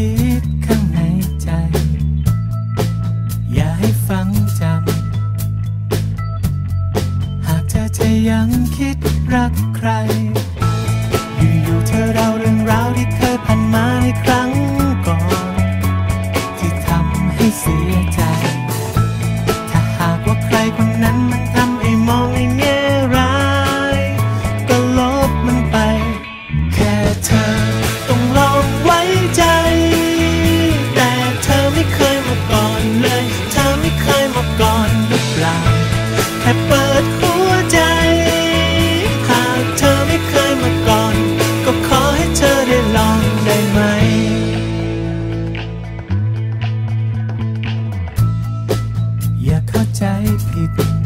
คิดข้างในใจ อย่าให้ฟังจำ หากเธอจะยังคิดรักใคร อยู่ๆเธอเล่าเรื่องราวที่เคยผ่านมาในครั้งก่อน ที่ทำให้เสีย people.